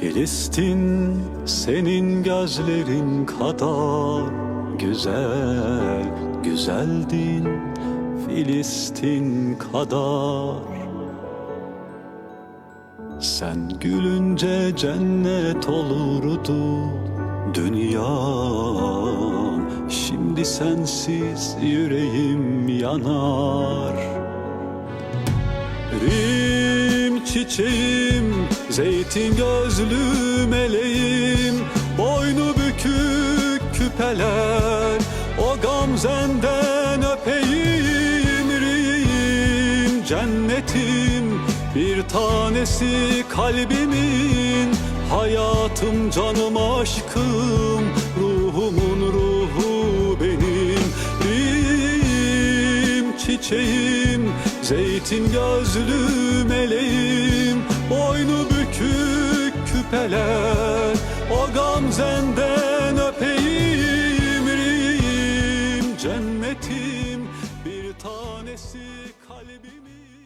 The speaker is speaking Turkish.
Filistin senin gözlerin kadar güzel Güzeldin Filistin kadar. Sen gülünce cennet olurdu dünyam Şimdi sensiz yüreğim yanar. Rim çiçeğim, zeytin gözlü meleğim Boynu bükük küpeler, o gamzenden öpeyim Rim cennetim, bir tanesi kalbimin. Hayatım, canım, aşkım, ruhumun ruhu benim. Rim çiçeğim, zeytin gözlü meleğim gamzenden öpeyim Rim cennetim, bir tanesi kalbimin